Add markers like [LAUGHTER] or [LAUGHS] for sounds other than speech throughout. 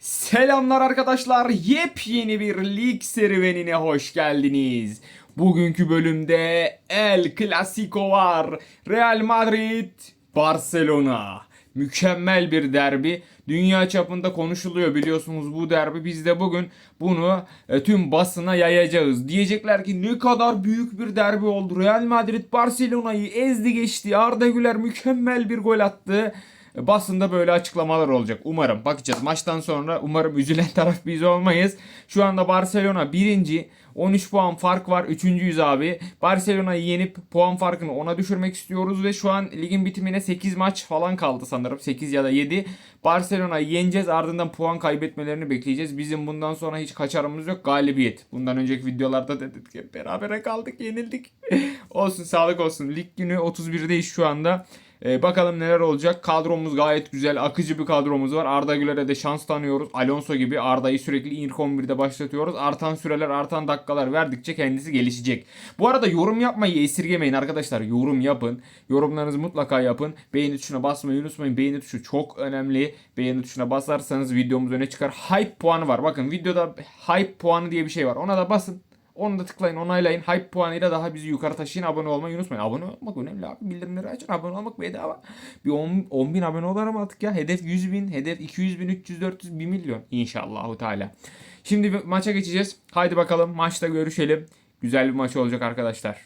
Selamlar arkadaşlar. Yepyeni bir lig serüvenine hoş geldiniz. Bugünkü bölümde El Clasico var. Real Madrid, Barcelona. Mükemmel bir derbi. Dünya çapında konuşuluyor biliyorsunuz bu derbi. Biz de bugün bunu e, tüm basına yayacağız. Diyecekler ki ne kadar büyük bir derbi oldu. Real Madrid Barcelona'yı ezdi geçti. Arda Güler mükemmel bir gol attı. Basında böyle açıklamalar olacak. Umarım. Bakacağız. Maçtan sonra umarım üzülen [LAUGHS] taraf biz olmayız. Şu anda Barcelona birinci. 13 puan fark var. Üçüncüyüz abi. Barcelona'yı yenip puan farkını ona düşürmek istiyoruz ve şu an ligin bitimine 8 maç falan kaldı sanırım. 8 ya da 7. Barcelona'yı yeneceğiz. Ardından puan kaybetmelerini bekleyeceğiz. Bizim bundan sonra hiç kaçarımız yok. Galibiyet. Bundan önceki videolarda dedik ki berabere kaldık, yenildik. [LAUGHS] olsun, sağlık olsun. Lig günü 31'deyiz şu anda. Ee, bakalım neler olacak. Kadromuz gayet güzel. Akıcı bir kadromuz var. Arda Güler'e de şans tanıyoruz. Alonso gibi Arda'yı sürekli ilk 11'de başlatıyoruz. Artan süreler, artan dakikalar verdikçe kendisi gelişecek. Bu arada yorum yapmayı esirgemeyin arkadaşlar. Yorum yapın. Yorumlarınızı mutlaka yapın. Beğeni tuşuna basmayı unutmayın. Beğeni tuşu çok önemli. Beğeni tuşuna basarsanız videomuz öne çıkar. Hype puanı var. Bakın videoda hype puanı diye bir şey var. Ona da basın. Onu da tıklayın onaylayın. Hype puanıyla daha bizi yukarı taşıyın. Abone olmayı unutmayın. Abone olmak önemli abi. Bildirimleri açın. Abone olmak bedava. Bir 10, 10 bin abone olalım artık ya. Hedef 100 bin. Hedef 200 bin, 300, 400, 1 milyon. İnşallahu Teala. Şimdi maça geçeceğiz. Haydi bakalım maçta görüşelim. Güzel bir maç olacak arkadaşlar.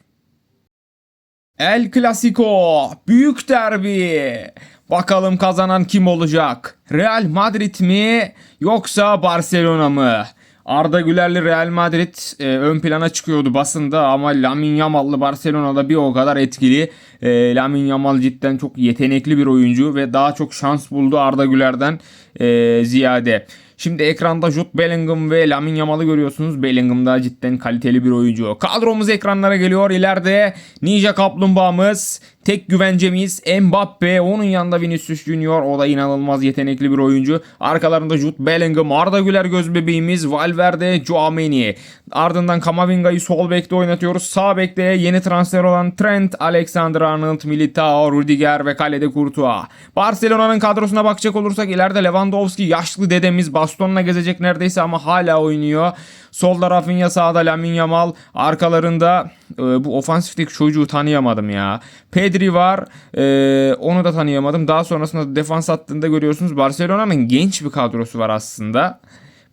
El Clasico. Büyük derbi. Bakalım kazanan kim olacak? Real Madrid mi yoksa Barcelona mı? Arda Güler'li Real Madrid e, ön plana çıkıyordu basında ama Lamine Yamal'lı Barcelona'da bir o kadar etkili. E, Lamine Yamal cidden çok yetenekli bir oyuncu ve daha çok şans buldu Arda Güler'den e, ziyade. Şimdi ekranda Jude Bellingham ve Lamine Yamal'ı görüyorsunuz. Bellingham da cidden kaliteli bir oyuncu. Kadromuz ekranlara geliyor. İleride Ninja Kaplumbağamız, tek güvencemiz Mbappe. Onun yanında Vinicius Junior. O da inanılmaz yetenekli bir oyuncu. Arkalarında Jude Bellingham, Arda Güler göz bebeğimiz, Valverde, Tchouameni. Ardından Kamavinga'yı sol bekte oynatıyoruz. Sağ bekte yeni transfer olan Trent, Alexander-Arnold, Militao, Rudiger ve kalede Courtois. Barcelona'nın kadrosuna bakacak olursak ileride Lewandowski yaşlı dedemiz bastonla gezecek neredeyse ama hala oynuyor. Solda Rafinha sağda Lamine Yamal arkalarında e, bu ofansifteki çocuğu tanıyamadım ya. Pedri var e, onu da tanıyamadım. Daha sonrasında defans hattında görüyorsunuz Barcelona'nın genç bir kadrosu var aslında.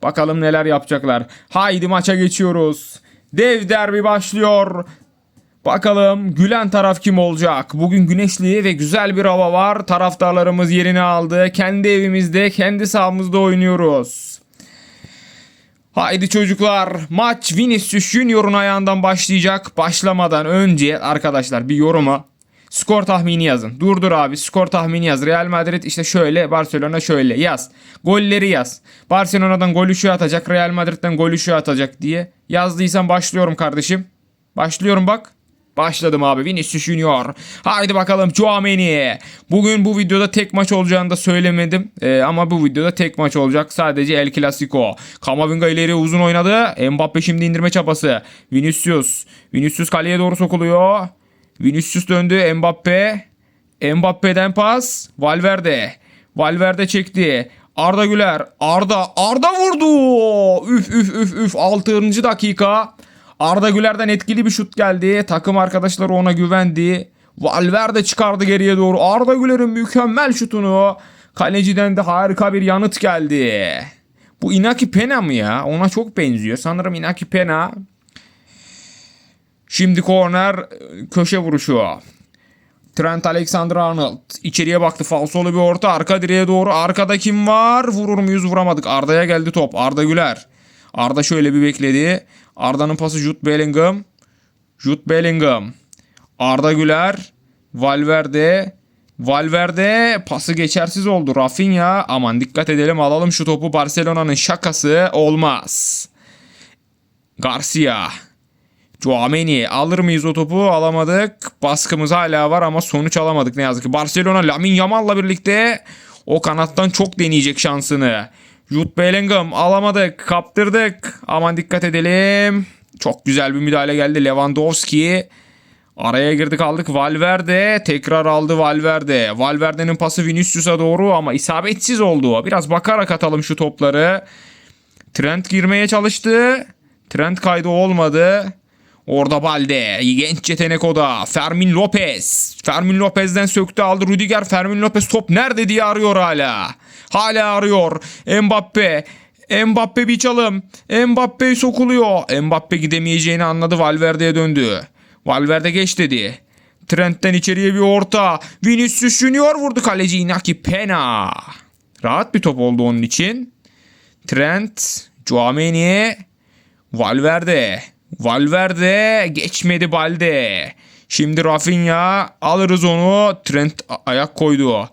Bakalım neler yapacaklar. Haydi maça geçiyoruz. Dev derbi başlıyor. Bakalım gülen taraf kim olacak? Bugün güneşli ve güzel bir hava var. Taraftarlarımız yerini aldı. Kendi evimizde, kendi sahamızda oynuyoruz. Haydi çocuklar maç Vinicius Junior'un ayağından başlayacak. Başlamadan önce arkadaşlar bir yoruma skor tahmini yazın. Durdur abi skor tahmini yaz. Real Madrid işte şöyle Barcelona şöyle yaz. Golleri yaz. Barcelona'dan golü şu atacak Real Madrid'den golü şu atacak diye. Yazdıysan başlıyorum kardeşim. Başlıyorum bak. Başladım abi Vinicius Junior. Haydi bakalım Tchouameni. Bugün bu videoda tek maç olacağını da söylemedim. Ee, ama bu videoda tek maç olacak. Sadece El Clasico. Kamavinga ileri uzun oynadı. Mbappe şimdi indirme çapası. Vinicius. Vinicius kaleye doğru sokuluyor. Vinicius döndü. Mbappe. Mbappe'den pas. Valverde. Valverde çekti. Arda Güler. Arda. Arda vurdu. Üf üf üf üf. 6. dakika. Arda Güler'den etkili bir şut geldi. Takım arkadaşları ona güvendi. Valverde çıkardı geriye doğru. Arda Güler'in mükemmel şutunu. Kaleciden de harika bir yanıt geldi. Bu Inaki Pena mı ya? Ona çok benziyor. Sanırım Inaki Pena. Şimdi korner köşe vuruşu. Trent Alexander-Arnold içeriye baktı falsolu bir orta arka direğe doğru arkada kim var vurur muyuz vuramadık Arda'ya geldi top Arda Güler Arda şöyle bir bekledi Arda'nın pası Jude Bellingham Jude Bellingham Arda Güler Valverde Valverde pası geçersiz oldu Rafinha aman dikkat edelim alalım şu topu Barcelona'nın şakası olmaz Garcia Tchouameni alır mıyız o topu? Alamadık. Baskımız hala var ama sonuç alamadık ne yazık ki. Barcelona Lamine Yamal'la birlikte o kanattan çok deneyecek şansını. Jude Bellingham alamadık. Kaptırdık. Aman dikkat edelim. Çok güzel bir müdahale geldi. Lewandowski Araya girdik aldık Valverde. Tekrar aldı Valverde. Valverde'nin pası Vinicius'a doğru ama isabetsiz oldu. Biraz bakarak atalım şu topları. Trent girmeye çalıştı. Trent kaydı olmadı. Orada Balde. Genç yetenek o da. Fermin Lopez. Fermin Lopez'den söktü aldı Rüdiger. Fermin Lopez top nerede diye arıyor hala. Hala arıyor. Mbappe. Mbappe bir çalım. Mbappe sokuluyor. Mbappe gidemeyeceğini anladı. Valverde'ye döndü. Valverde geç dedi. Trent'ten içeriye bir orta. Vinicius Junior vurdu kaleci Inaki Pena. Rahat bir top oldu onun için. Trent, Chouameni, Valverde. Valverde geçmedi Balde. Şimdi Rafinha alırız onu. Trent ayak koydu.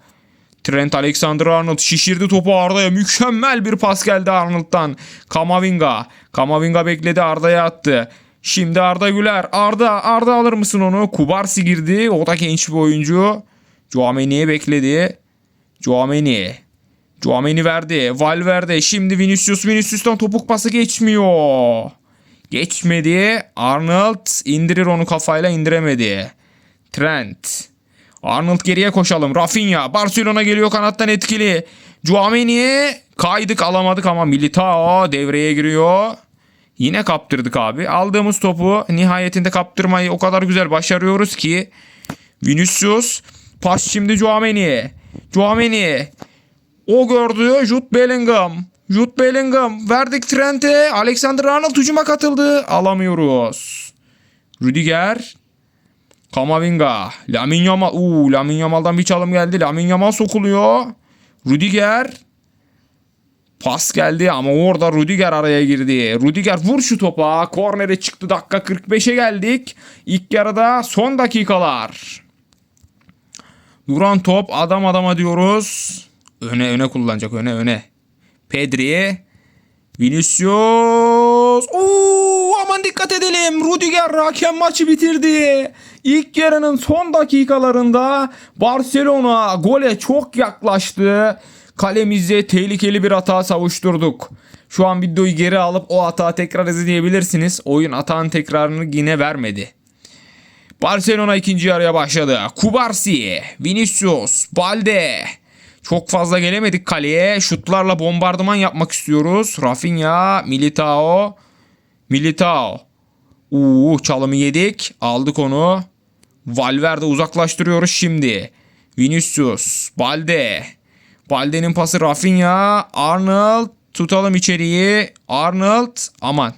Trent Alexander-Arnold şişirdi topu Arda'ya. Mükemmel bir pas geldi Arnold'dan. Kamavinga. Kamavinga bekledi Arda'ya attı. Şimdi Arda Güler. Arda, Arda alır mısın onu? Kubarsi girdi. O da genç bir oyuncu. Chouameni'ye bekledi. Chouameni. Chouameni verdi. Valverde. Şimdi Vinicius. Vinicius'tan topuk pası geçmiyor. Geçmedi. Arnold indirir onu kafayla indiremedi. Trent. Arnold geriye koşalım. Rafinha. Barcelona geliyor kanattan etkili. Chouameni. Kaydık alamadık ama Militao devreye giriyor. Yine kaptırdık abi. Aldığımız topu nihayetinde kaptırmayı o kadar güzel başarıyoruz ki. Vinicius. Pas şimdi Chouameni'ye. Chouameni. O gördü. Jude Bellingham. Jude Bellingham. Verdik Trent'e. Alexander Arnold hücuma katıldı. Alamıyoruz. Rüdiger. Kamavinga. Lamin Yamal. Uuu Lamin Yamal'dan bir çalım geldi. Lamin Yamal sokuluyor. Rüdiger. Pas geldi ama orada Rüdiger araya girdi. Rüdiger vur şu topa. Kornere çıktı dakika 45'e geldik. İlk yarıda son dakikalar. Duran top adam adama diyoruz. Öne öne kullanacak öne öne. Pedri. Vinicius. Oo, dikkat edelim. Rudiger hakem maçı bitirdi. İlk yarının son dakikalarında Barcelona gole çok yaklaştı. Kalemizde tehlikeli bir hata savuşturduk. Şu an videoyu geri alıp o hata tekrar izleyebilirsiniz. Oyun hatanın tekrarını yine vermedi. Barcelona ikinci yarıya başladı. Kubarsi, Vinicius, Balde. Çok fazla gelemedik kaleye. Şutlarla bombardıman yapmak istiyoruz. Rafinha, Militao. Militao. Uuu çalımı yedik. Aldık onu. Valverde uzaklaştırıyoruz şimdi. Vinicius, Balde. Balde'nin pası Rafinha, Arnold. Tutalım içeriği. Arnold aman.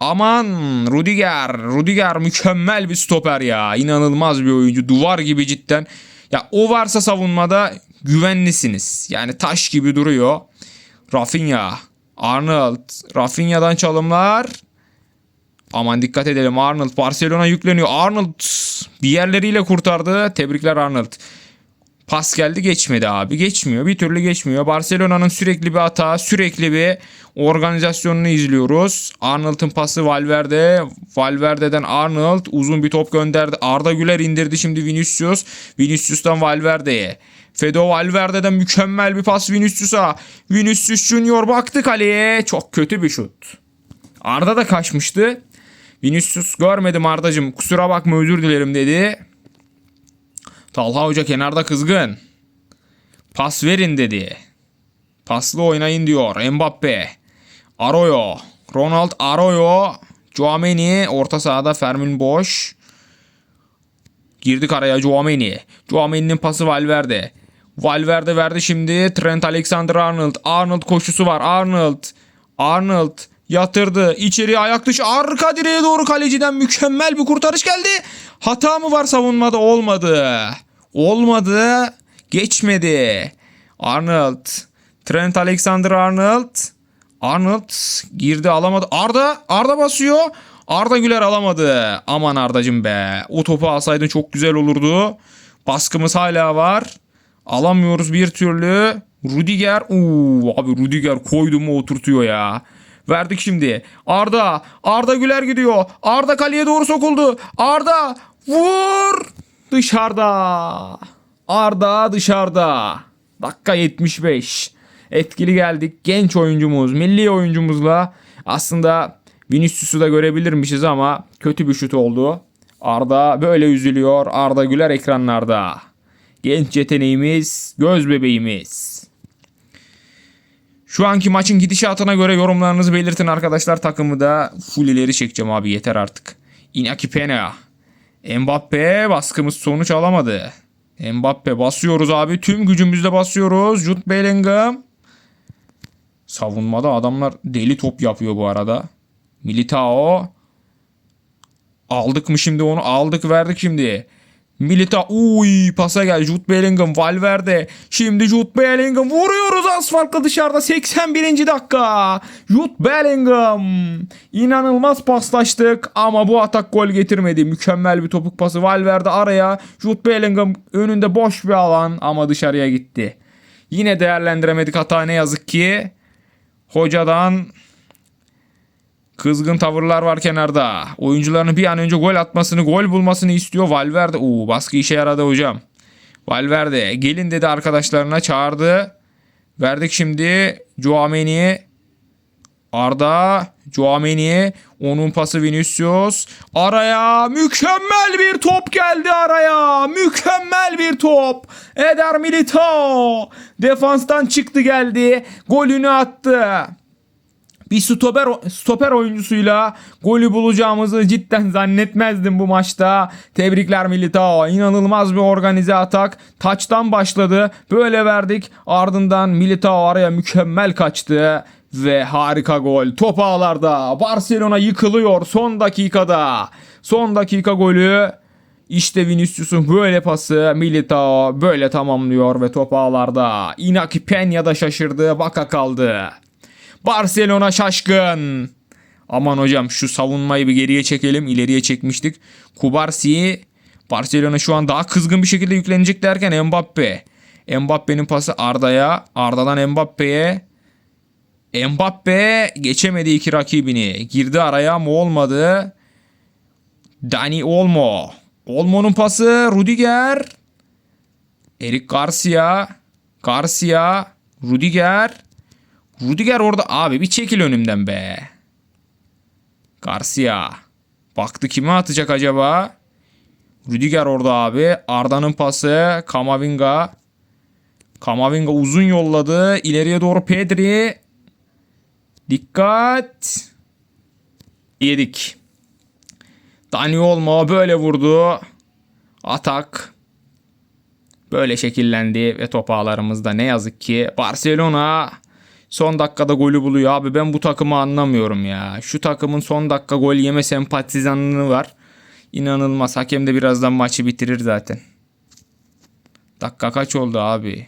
Aman Rudiger. Rudiger mükemmel bir stoper ya. İnanılmaz bir oyuncu. Duvar gibi cidden. Ya o varsa savunmada güvenlisiniz. Yani taş gibi duruyor. Rafinha. Arnold. Rafinha'dan çalımlar. Aman dikkat edelim Arnold. Barcelona yükleniyor. Arnold bir yerleriyle kurtardı. Tebrikler Arnold. Pas geldi geçmedi abi. Geçmiyor. Bir türlü geçmiyor. Barcelona'nın sürekli bir hata, sürekli bir organizasyonunu izliyoruz. Arnold'un pası Valverde. Valverde'den Arnold uzun bir top gönderdi. Arda Güler indirdi şimdi Vinicius. Vinicius'tan Valverde'ye. Fedo Valverde'den mükemmel bir pas Vinicius'a. Vinicius Junior baktı kaleye. Çok kötü bir şut. Arda da kaçmıştı. Vinicius görmedim Ardacım kusura bakma özür dilerim dedi. Talha Hoca kenarda kızgın. Pas verin dedi. Paslı oynayın diyor Mbappe. Arroyo. Ronald Arroyo. Chouameni. Orta sahada Fermin boş. Girdik araya Chouameni. Chouameni'nin pası Valverde. Valverde verdi şimdi. Trent Alexander-Arnold. Arnold koşusu var. Arnold. Arnold yatırdı. İçeri ayak dışı arka direğe doğru kaleciden mükemmel bir kurtarış geldi. Hata mı var savunmada? Olmadı. Olmadı. Geçmedi. Arnold. Trent Alexander-Arnold. Arnold girdi alamadı. Arda. Arda basıyor. Arda Güler alamadı. Aman Ardacım be. O topu alsaydın çok güzel olurdu. Baskımız hala var. Alamıyoruz bir türlü. Rudiger. Uuu abi Rudiger koydu mu oturtuyor ya. Verdik şimdi. Arda. Arda Güler gidiyor. Arda kaleye doğru sokuldu. Arda. Vur. Dışarıda. Arda dışarıda. Dakika 75. Etkili geldik. Genç oyuncumuz, milli oyuncumuzla aslında Vinicius'u da görebilirmişiz ama kötü bir şut oldu. Arda böyle üzülüyor. Arda Güler ekranlarda. Genç yeteneğimiz, göz bebeğimiz. Şu anki maçın gidişatına göre yorumlarınızı belirtin arkadaşlar. Takımı da full ileri çekeceğim abi yeter artık. Inaki Pena. Mbappe baskımız sonuç alamadı. Mbappe basıyoruz abi. Tüm gücümüzle basıyoruz. Jude Bellingham. Savunmada adamlar deli top yapıyor bu arada. Militao. Aldık mı şimdi onu? Aldık verdik şimdi. Milita uy pasa gel Jude Bellingham Valverde. Şimdi Jude Bellingham vuruyoruz az farklı dışarıda 81. dakika. Jude Bellingham. İnanılmaz paslaştık ama bu atak gol getirmedi. Mükemmel bir topuk pası Valverde araya. Jude Bellingham önünde boş bir alan ama dışarıya gitti. Yine değerlendiremedik hata ne yazık ki. Hocadan Kızgın tavırlar var kenarda. Oyuncularının bir an önce gol atmasını, gol bulmasını istiyor. Valverde. Oo, baskı işe yaradı hocam. Valverde gelin dedi arkadaşlarına çağırdı. Verdik şimdi Joameni. Arda, Joameni, onun pası Vinicius. Araya mükemmel bir top geldi araya. Mükemmel bir top. Eder Militao. Defanstan çıktı geldi. Golünü attı bir stoper, stoper oyuncusuyla golü bulacağımızı cidden zannetmezdim bu maçta. Tebrikler Militao. İnanılmaz bir organize atak. Taçtan başladı. Böyle verdik. Ardından Militao araya mükemmel kaçtı. Ve harika gol. Top ağlarda. Barcelona yıkılıyor son dakikada. Son dakika golü. İşte Vinicius'un böyle pası Militao böyle tamamlıyor ve top ağlarda. Inaki Peña da şaşırdı. Baka kaldı. Barcelona şaşkın. Aman hocam şu savunmayı bir geriye çekelim. İleriye çekmiştik. Kubarsi Barcelona şu an daha kızgın bir şekilde yüklenecek derken Mbappe. Mbappe'nin pası Arda'ya. Arda'dan Mbappe'ye. Mbappe geçemedi iki rakibini. Girdi araya mı olmadı. Dani Olmo. Olmo'nun pası Rudiger. Eric Garcia. Garcia. Rudiger. Rudiger orada abi bir çekil önümden be. Garcia. Baktı kime atacak acaba? Rudiger orada abi. Arda'nın pası. Kamavinga. Kamavinga uzun yolladı. İleriye doğru Pedri. Dikkat. Yedik. Dani Olmo böyle vurdu. Atak. Böyle şekillendi ve top ağlarımızda ne yazık ki Barcelona Son dakikada golü buluyor. Abi ben bu takımı anlamıyorum ya. Şu takımın son dakika gol yeme sempatizanlığı var. İnanılmaz. Hakem de birazdan maçı bitirir zaten. Dakika kaç oldu abi?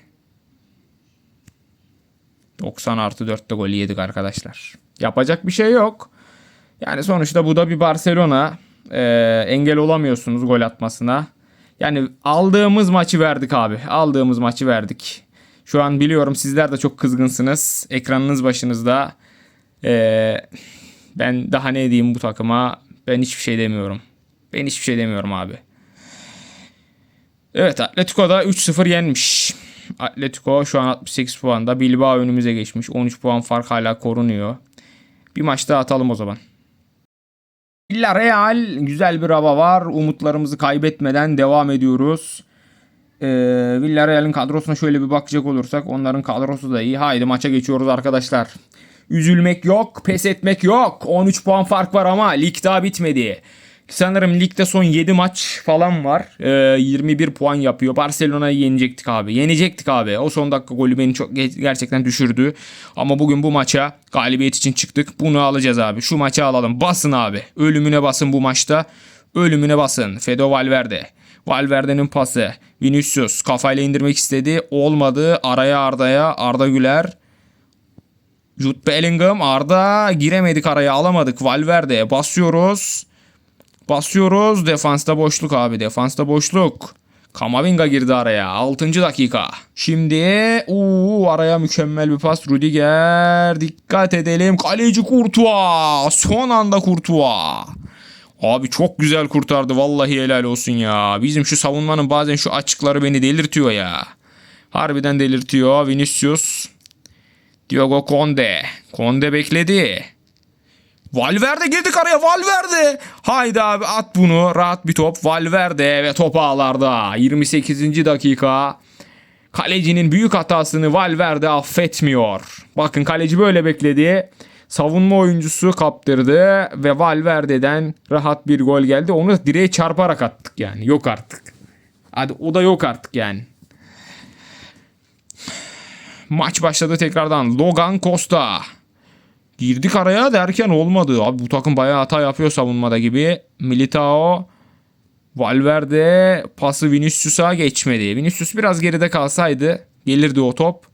90 artı 4'te gol yedik arkadaşlar. Yapacak bir şey yok. Yani sonuçta bu da bir Barcelona. Ee, engel olamıyorsunuz gol atmasına. Yani aldığımız maçı verdik abi. Aldığımız maçı verdik. Şu an biliyorum sizler de çok kızgınsınız. Ekranınız başınızda. Ee, ben daha ne diyeyim bu takıma? Ben hiçbir şey demiyorum. Ben hiçbir şey demiyorum abi. Evet Atletico da 3-0 yenmiş. Atletico şu an 68 puanda. Bilbao önümüze geçmiş. 13 puan fark hala korunuyor. Bir maç daha atalım o zaman. Villarreal güzel bir hava var. Umutlarımızı kaybetmeden devam ediyoruz. Ee, Villarreal'in kadrosuna şöyle bir bakacak olursak onların kadrosu da iyi. Haydi maça geçiyoruz arkadaşlar. Üzülmek yok, pes etmek yok. 13 puan fark var ama lig daha bitmedi. Sanırım ligde son 7 maç falan var. Ee, 21 puan yapıyor. Barcelona'yı yenecektik abi. Yenecektik abi. O son dakika golü beni çok gerçekten düşürdü. Ama bugün bu maça galibiyet için çıktık. Bunu alacağız abi. Şu maçı alalım. Basın abi. Ölümüne basın bu maçta. Ölümüne basın. Fedo Valverde. Valverde'nin pası. Vinicius kafayla indirmek istedi. Olmadı. Araya Arda'ya. Arda Güler. Jude Bellingham. Arda giremedik araya alamadık. Valverde basıyoruz. Basıyoruz. Defansta boşluk abi. Defansta boşluk. Kamavinga girdi araya. 6. dakika. Şimdi uu, araya mükemmel bir pas. Rudiger. Dikkat edelim. Kaleci Kurtuğa. Son anda Kurtuğa. Abi çok güzel kurtardı. Vallahi helal olsun ya. Bizim şu savunmanın bazen şu açıkları beni delirtiyor ya. Harbiden delirtiyor. Vinicius. Diogo Conde. Conde bekledi. Valverde girdik araya Valverde. Haydi abi at bunu rahat bir top. Valverde ve top ağlarda. 28. dakika. Kalecinin büyük hatasını Valverde affetmiyor. Bakın kaleci böyle bekledi. Savunma oyuncusu kaptırdı ve Valverde'den rahat bir gol geldi. Onu direğe çarparak attık yani. Yok artık. Hadi o da yok artık yani. Maç başladı tekrardan. Logan Costa. Girdik araya derken olmadı. Abi bu takım bayağı hata yapıyor savunmada gibi. Militao Valverde pası Vinicius'a geçmedi. Vinicius biraz geride kalsaydı gelirdi o top.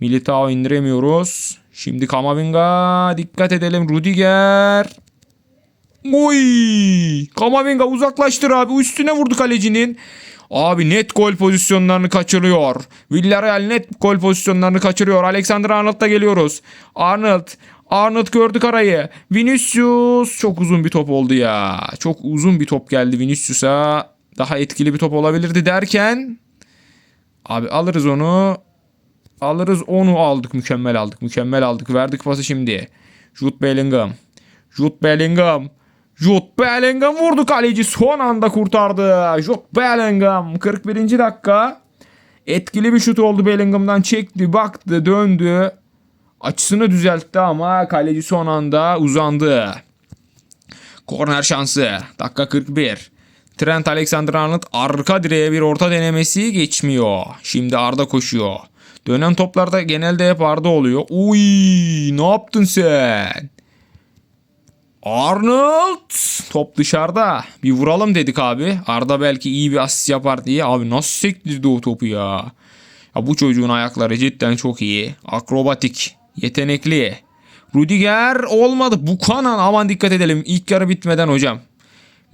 Militao indiremiyoruz. Şimdi Kamavinga dikkat edelim Rudiger. Oy! Kamavinga uzaklaştır abi. Üstüne vurdu kalecinin. Abi net gol pozisyonlarını kaçırıyor. Villarreal net gol pozisyonlarını kaçırıyor. Alexander Arnold'da geliyoruz. Arnold. Arnold gördük arayı. Vinicius. Çok uzun bir top oldu ya. Çok uzun bir top geldi Vinicius'a. Daha etkili bir top olabilirdi derken. Abi alırız onu. Alırız onu aldık. Mükemmel aldık. Mükemmel aldık. Verdik pası şimdi. Jude Bellingham. Jude Bellingham. Jude Bellingham vurdu kaleci. Son anda kurtardı. Jude Bellingham. 41. dakika. Etkili bir şut oldu Bellingham'dan. Çekti, baktı, döndü. Açısını düzeltti ama kaleci son anda uzandı. Korner şansı. Dakika 41. Trent Alexander-Arnold arka direğe bir orta denemesi geçmiyor. Şimdi Arda koşuyor. Dönen toplarda genelde hep Arda oluyor. Uy, ne yaptın sen? Arnold top dışarıda. Bir vuralım dedik abi. Arda belki iyi bir asist yapar diye. Abi nasıl sektirdi o topu ya. Ya bu çocuğun ayakları cidden çok iyi. Akrobatik, yetenekli. Rudiger olmadı. Buchanan aman dikkat edelim. İlk yarı bitmeden hocam.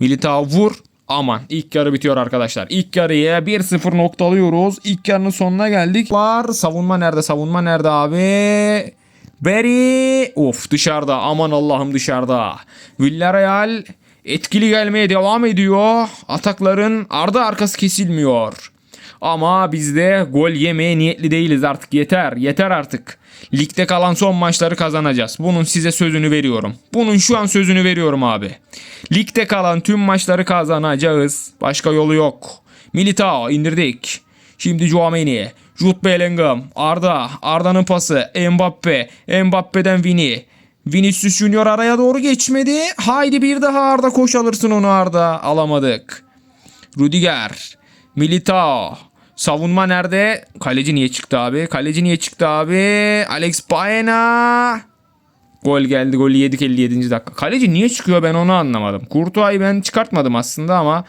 Militao vur. Aman ilk yarı bitiyor arkadaşlar. İlk yarıya 1-0 noktalıyoruz. İlk yarının sonuna geldik. Var savunma nerede savunma nerede abi? Berry of dışarıda aman Allah'ım dışarıda. Villarreal etkili gelmeye devam ediyor. Atakların ardı arkası kesilmiyor. Ama biz de gol yemeye niyetli değiliz artık yeter yeter artık. Ligde kalan son maçları kazanacağız. Bunun size sözünü veriyorum. Bunun şu an sözünü veriyorum abi. Ligde kalan tüm maçları kazanacağız. Başka yolu yok. Militao indirdik. Şimdi Joameni. Jude Bellingham. Arda. Arda'nın pası. Mbappe. Mbappe'den Vini. Vinicius Junior araya doğru geçmedi. Haydi bir daha Arda koş alırsın onu Arda. Alamadık. Rudiger. Militao. Savunma nerede? Kaleci niye çıktı abi? Kaleci niye çıktı abi? Alex Baena. Gol geldi. Golü yedik 57. dakika. Kaleci niye çıkıyor ben onu anlamadım. Kurtuay'ı ben çıkartmadım aslında ama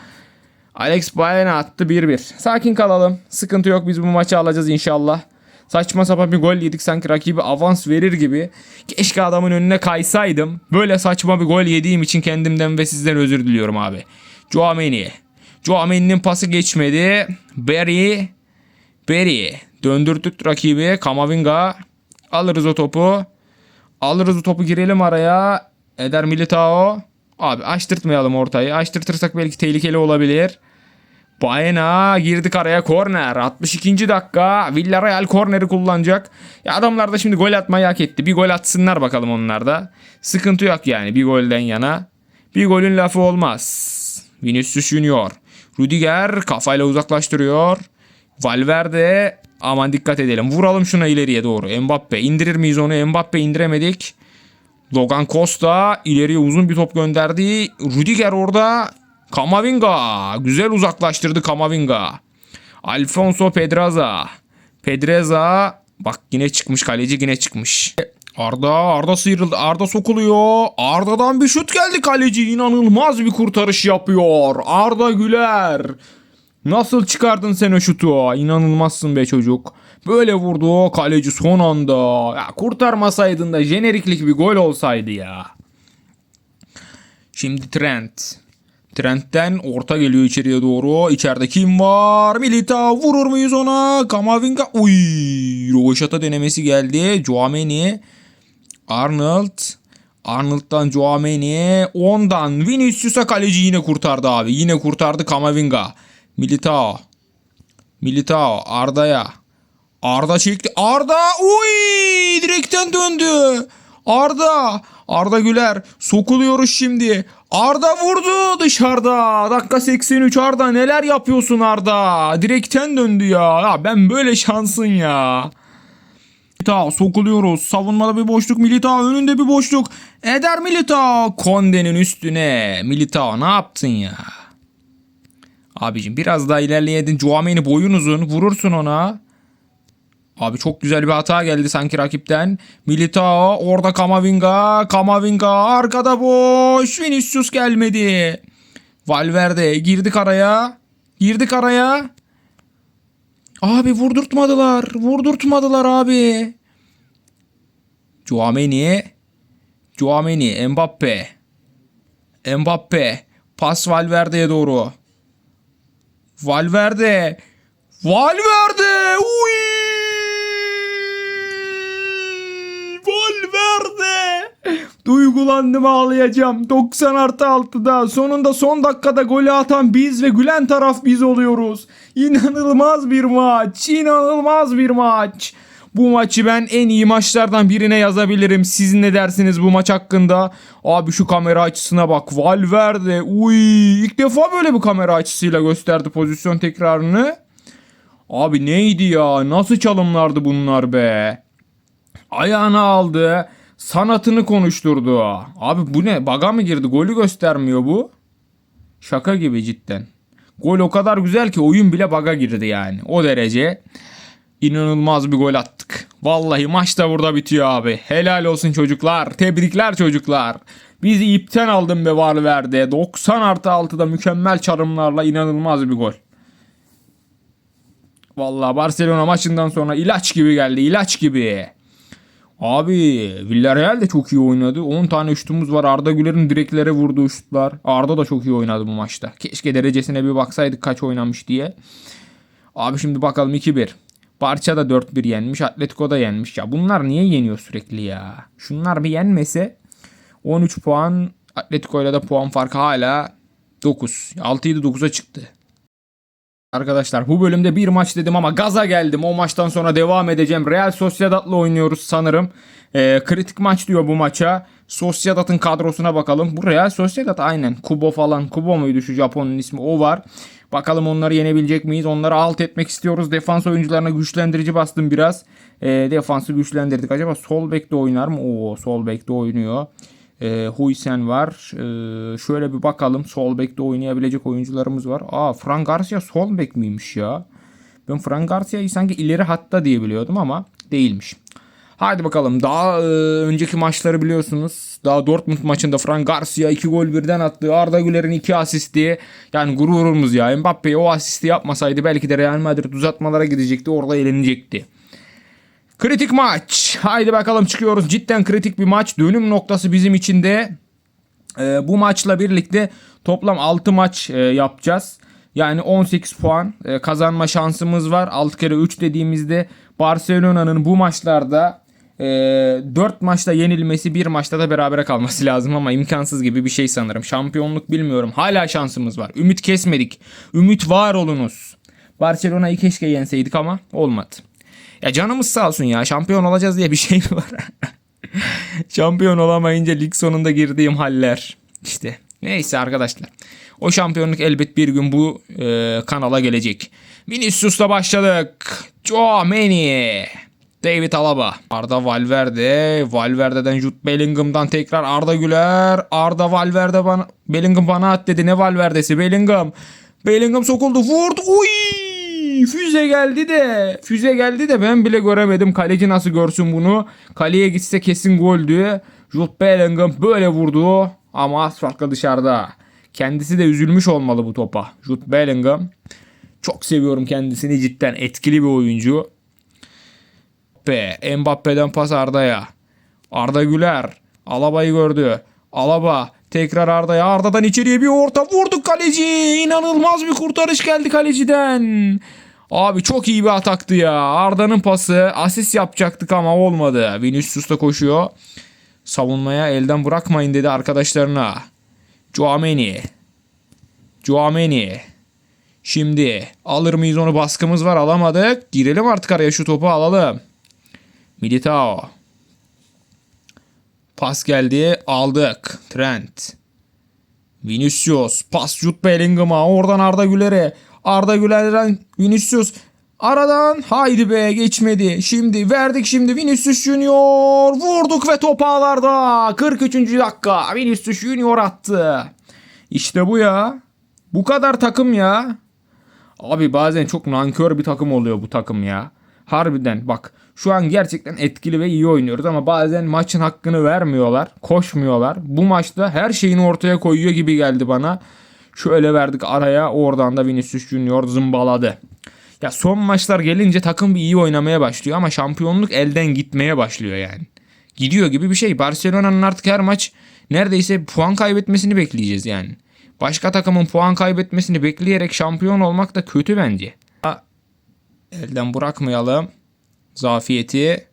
Alex Baena attı 1-1. Sakin kalalım. Sıkıntı yok. Biz bu maçı alacağız inşallah. Saçma sapan bir gol yedik sanki rakibi avans verir gibi. Keşke adamın önüne kaysaydım. Böyle saçma bir gol yediğim için kendimden ve sizden özür diliyorum abi. Joameni. Joameni'nin pası geçmedi. Berry. Berry. Döndürdük rakibi. Kamavinga. Alırız o topu. Alırız o topu girelim araya. Eder Militao. Abi açtırtmayalım ortayı. Açtırtırsak belki tehlikeli olabilir. Baena girdik araya korner. 62. dakika. Villarreal korneri kullanacak. Ya adamlar da şimdi gol atmayı hak etti. Bir gol atsınlar bakalım onlar da. Sıkıntı yok yani bir golden yana. Bir golün lafı olmaz. Vinicius Junior. Rudiger kafayla uzaklaştırıyor. Valverde aman dikkat edelim. Vuralım şuna ileriye doğru. Mbappe indirir miyiz onu? Mbappe indiremedik. Logan Costa ileriye uzun bir top gönderdi. Rudiger orada. Kamavinga. Güzel uzaklaştırdı Kamavinga. Alfonso Pedraza. Pedreza. Bak yine çıkmış kaleci yine çıkmış. Arda Arda sıyrıldı. Arda sokuluyor. Arda'dan bir şut geldi kaleci. inanılmaz bir kurtarış yapıyor. Arda Güler. Nasıl çıkardın sen o şutu? İnanılmazsın be çocuk. Böyle vurdu kaleci son anda. Ya kurtarmasaydın da jeneriklik bir gol olsaydı ya. Şimdi Trent. Trent'ten orta geliyor içeriye doğru. İçeride kim var? Militao vurur muyuz ona? Kamavinga. Uy, Rovaşata denemesi geldi. Joameni. Arnold. Arnold'dan Joameni. Ondan Vinicius'a kaleci yine kurtardı abi. Yine kurtardı Kamavinga. Militao. Militao Arda'ya. Arda çekti. Arda uy direkten döndü. Arda. Arda Güler sokuluyoruz şimdi. Arda vurdu dışarıda. Dakika 83 Arda neler yapıyorsun Arda? Direkten döndü ya. Ya ben böyle şansın ya. Militao sokuluyoruz. Savunmada bir boşluk. Militao önünde bir boşluk. Eder Militao. Konde'nin üstüne. Militao ne yaptın ya? Abicim biraz daha ilerleyeydin. Cuameni boyun uzun. Vurursun ona. Abi çok güzel bir hata geldi sanki rakipten. Militao orada Kamavinga. Kamavinga arkada boş. Vinicius gelmedi. Valverde girdik araya. Girdik araya. Abi vurdurtmadılar. Vurdurtmadılar abi. Cuameni. Cuameni. Mbappe. Mbappe. Pas Valverde'ye doğru. Valverde. Valverde. Uy! Valverde. Duygulandım ağlayacağım. 90 artı 6'da sonunda son dakikada golü atan biz ve gülen taraf biz oluyoruz. İnanılmaz bir maç. İnanılmaz bir maç. Bu maçı ben en iyi maçlardan birine yazabilirim. Siz ne dersiniz bu maç hakkında? Abi şu kamera açısına bak. Valverde. Uy, ilk defa böyle bir kamera açısıyla gösterdi pozisyon tekrarını. Abi neydi ya? Nasıl çalımlardı bunlar be? Ayağını aldı. Sanatını konuşturdu. Abi bu ne? Baga mı girdi? Golü göstermiyor bu. Şaka gibi cidden. Gol o kadar güzel ki oyun bile baga girdi yani. O derece inanılmaz bir gol attık. Vallahi maç da burada bitiyor abi. Helal olsun çocuklar. Tebrikler çocuklar. Bizi ipten aldın be Valverde. 90 artı 6'da mükemmel çarımlarla inanılmaz bir gol. Vallahi Barcelona maçından sonra ilaç gibi geldi. ilaç gibi. Abi Villarreal de çok iyi oynadı. 10 tane şutumuz var. Arda Güler'in direklere vurduğu şutlar. Arda da çok iyi oynadı bu maçta. Keşke derecesine bir baksaydık kaç oynamış diye. Abi şimdi bakalım 2-1. Barça da 4-1 yenmiş. Atletico da yenmiş. Ya bunlar niye yeniyor sürekli ya? Şunlar bir yenmese 13 puan. Atletico ile de puan farkı hala 9. 6-7 9'a çıktı. Arkadaşlar bu bölümde bir maç dedim ama gaza geldim. O maçtan sonra devam edeceğim. Real Sociedad'la oynuyoruz sanırım. Ee, kritik maç diyor bu maça. Sociedad'ın kadrosuna bakalım. Bu Real Sociedad aynen. Kubo falan. Kubo muydu şu Japon'un ismi? O var. Bakalım onları yenebilecek miyiz? Onları alt etmek istiyoruz. Defans oyuncularına güçlendirici bastım biraz. Ee, defansı güçlendirdik. Acaba sol bekte oynar mı? Oo sol bekte oynuyor. E, Huysen var. E, şöyle bir bakalım. Sol bekte oynayabilecek oyuncularımız var. Aa Fran Garcia sol bek miymiş ya? Ben Fran Garcia'yı sanki ileri hatta diye biliyordum ama değilmiş. Hadi bakalım. Daha e, önceki maçları biliyorsunuz. Daha Dortmund maçında Fran Garcia 2 gol birden attı. Arda Güler'in 2 asisti. Yani gururumuz ya. Mbappe o asisti yapmasaydı belki de Real Madrid uzatmalara gidecekti. Orada elenecekti. Kritik maç. Haydi bakalım çıkıyoruz. Cidden kritik bir maç. Dönüm noktası bizim için de e, bu maçla birlikte toplam 6 maç e, yapacağız. Yani 18 puan e, kazanma şansımız var. 6 kere 3 dediğimizde Barcelona'nın bu maçlarda e, 4 maçta yenilmesi bir maçta da berabere kalması [LAUGHS] lazım ama imkansız gibi bir şey sanırım. Şampiyonluk bilmiyorum. Hala şansımız var. Ümit kesmedik. Ümit var olunuz. Barcelona'yı keşke yenseydik ama olmadı. Ya canımız sağ olsun ya. Şampiyon olacağız diye bir şey mi var? [LAUGHS] Şampiyon olamayınca lig sonunda girdiğim haller. İşte neyse arkadaşlar. O şampiyonluk elbet bir gün bu e, kanala gelecek. Vinicius'la başladık. Chouameni. David Alaba. Arda Valverde. Valverde'den Jude Bellingham'dan tekrar Arda Güler. Arda Valverde bana Bellingham bana at dedi. Ne Valverde'si? Bellingham. Bellingham sokuldu. Vurdu. Uy! Füze geldi de. Füze geldi de ben bile göremedim. Kaleci nasıl görsün bunu? Kaleye gitse kesin goldü. Jude Bellingham böyle vurdu. Ama az farklı dışarıda. Kendisi de üzülmüş olmalı bu topa. Jude Bellingham. Çok seviyorum kendisini cidden etkili bir oyuncu. Mbappe. Mbappe'den pas Arda'ya. Arda Güler. Alaba'yı gördü. Alaba tekrar Arda'ya. Arda'dan içeriye bir orta vurdu kaleci. İnanılmaz bir kurtarış geldi kaleciden. Abi çok iyi bir ataktı ya. Arda'nın pası. Asist yapacaktık ama olmadı. Vinicius da koşuyor. Savunmaya elden bırakmayın dedi arkadaşlarına. Chouameni. Chouameni. Şimdi alır mıyız onu baskımız var alamadık. Girelim artık araya şu topu alalım. Militao. Pas geldi. Aldık. Trent. Vinicius. Pas Jude Bellingham'a. Oradan Arda Güler'e. Arda Güler'den Vinicius. Aradan haydi be geçmedi. Şimdi verdik şimdi Vinicius Junior. Vurduk ve top ağlarda. 43. dakika. Vinicius Junior attı. İşte bu ya. Bu kadar takım ya. Abi bazen çok nankör bir takım oluyor bu takım ya. Harbiden bak şu an gerçekten etkili ve iyi oynuyoruz ama bazen maçın hakkını vermiyorlar. Koşmuyorlar. Bu maçta her şeyini ortaya koyuyor gibi geldi bana. Şöyle verdik araya oradan da Vinicius Junior zımbaladı. Ya son maçlar gelince takım bir iyi oynamaya başlıyor ama şampiyonluk elden gitmeye başlıyor yani. Gidiyor gibi bir şey. Barcelona'nın artık her maç neredeyse puan kaybetmesini bekleyeceğiz yani. Başka takımın puan kaybetmesini bekleyerek şampiyon olmak da kötü bence. Elden bırakmayalım. Zafiyeti.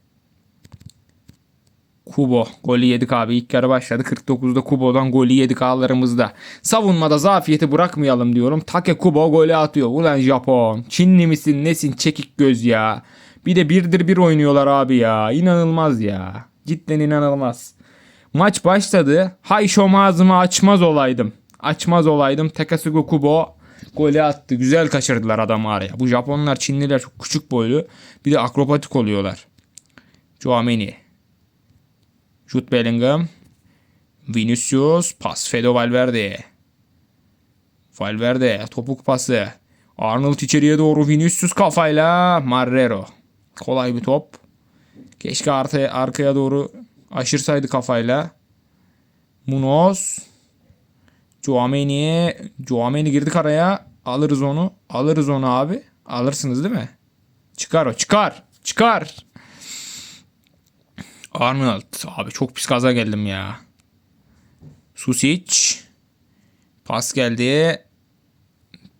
Kubo. Golü yedik abi. İlk yarı başladı. 49'da Kubo'dan golü yedik ağlarımızda. Savunmada zafiyeti bırakmayalım diyorum. Take Kubo golü atıyor. Ulan Japon. Çinli misin nesin çekik göz ya. Bir de birdir bir oynuyorlar abi ya. İnanılmaz ya. Cidden inanılmaz. Maç başladı. Hay şom ağzımı açmaz olaydım. Açmaz olaydım. Takasugo Kubo golü attı. Güzel kaçırdılar adamı araya. Bu Japonlar Çinliler çok küçük boylu. Bir de akrobatik oluyorlar. Chouameni. Jude Bellingham. Vinicius. Pas Fedo Valverde. Valverde. Topuk pası. Arnold içeriye doğru Vinicius kafayla. Marrero. Kolay bir top. Keşke arkaya, arkaya doğru aşırsaydı kafayla. Munoz. Chouameni. Chouameni girdik araya. Alırız onu. Alırız onu abi. Alırsınız değil mi? Çıkar o. Çıkar. Çıkar. Arnold. Abi çok pis gaza geldim ya. Susic. Pas geldi.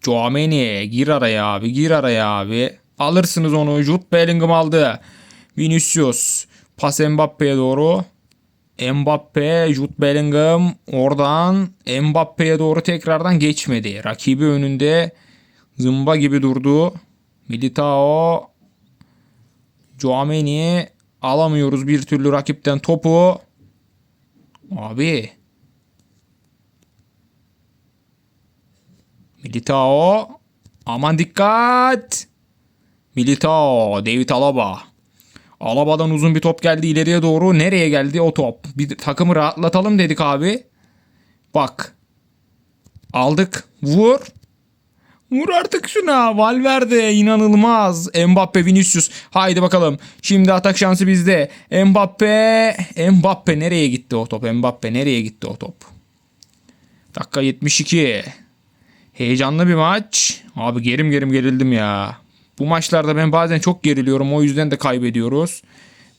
Chouameni. Gir araya abi. Gir araya abi. Alırsınız onu. Jude Bellingham aldı. Vinicius. Pas Mbappe'ye doğru. Mbappe, Jude Bellingham oradan Mbappe'ye doğru tekrardan geçmedi. Rakibi önünde zımba gibi durdu. Militao, Chouameni alamıyoruz bir türlü rakipten topu. Abi. Militao. Aman dikkat. Militao, David Alaba. Alaba'dan uzun bir top geldi ileriye doğru. Nereye geldi o top? Bir takımı rahatlatalım dedik abi. Bak. Aldık. Vur. Vur artık şuna. Valverde inanılmaz. Mbappe Vinicius. Haydi bakalım. Şimdi atak şansı bizde. Mbappe. Mbappe nereye gitti o top? Mbappe nereye gitti o top? Dakika 72. Heyecanlı bir maç. Abi gerim gerim gerildim ya. Bu maçlarda ben bazen çok geriliyorum. O yüzden de kaybediyoruz.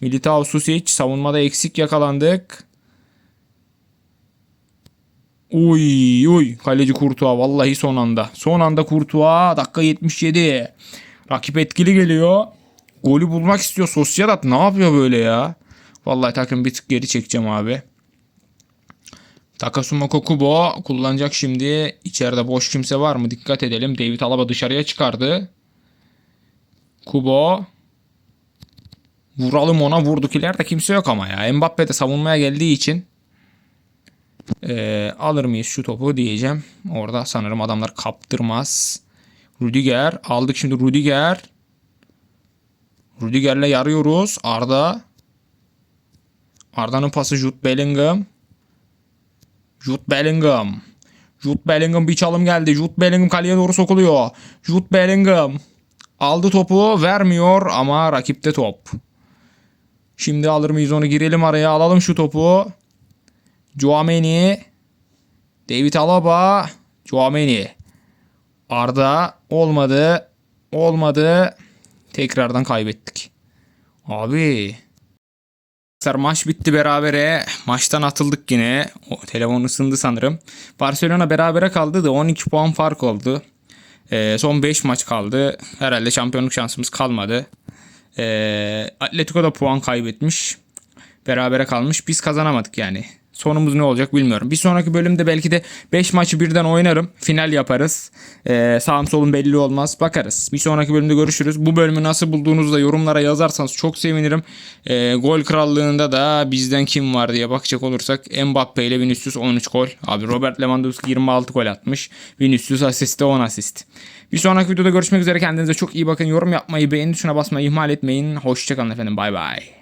Militao Susic savunmada eksik yakalandık. Uy uy kaleci Kurtuğa vallahi son anda. Son anda Kurtuğa dakika 77. Rakip etkili geliyor. Golü bulmak istiyor. Sosyadat ne yapıyor böyle ya? Vallahi takım bir tık geri çekeceğim abi. Takasuma Kokubo kullanacak şimdi. İçeride boş kimse var mı? Dikkat edelim. David Alaba dışarıya çıkardı. Kubo. Vuralım ona vurduk ileride kimse yok ama ya. Mbappe de savunmaya geldiği için ee, alır mıyız şu topu diyeceğim. Orada sanırım adamlar kaptırmaz. Rüdiger aldık şimdi Rüdiger. Rüdiger'le yarıyoruz. Arda. Arda'nın pası Jude Bellingham. Jude Bellingham. Jude Bellingham bir çalım geldi. Jude Bellingham kaleye doğru sokuluyor. Jude Bellingham. Aldı topu vermiyor ama rakipte top. Şimdi alır mıyız onu girelim araya alalım şu topu. Chouameni. David Alaba. Chouameni. Arda olmadı. Olmadı. Tekrardan kaybettik. Abi. Maç bitti berabere. Maçtan atıldık yine. O, telefon ısındı sanırım. Barcelona berabere kaldı da 12 puan fark oldu. Ee, son 5 maç kaldı. Herhalde şampiyonluk şansımız kalmadı. Ee, Atletico da puan kaybetmiş. Berabere kalmış. Biz kazanamadık yani. Sonumuz ne olacak bilmiyorum. Bir sonraki bölümde belki de 5 maçı birden oynarım. Final yaparız. Ee, sağım solum belli olmaz. Bakarız. Bir sonraki bölümde görüşürüz. Bu bölümü nasıl bulduğunuzda yorumlara yazarsanız çok sevinirim. Ee, gol krallığında da bizden kim var diye bakacak olursak Mbappe ile Vinicius 13 gol. Abi Robert Lewandowski 26 gol atmış. Vinicius asiste 10 asist. Bir sonraki videoda görüşmek üzere. Kendinize çok iyi bakın. Yorum yapmayı, beğeni tuşuna basmayı ihmal etmeyin. Hoşçakalın efendim. Bay bay.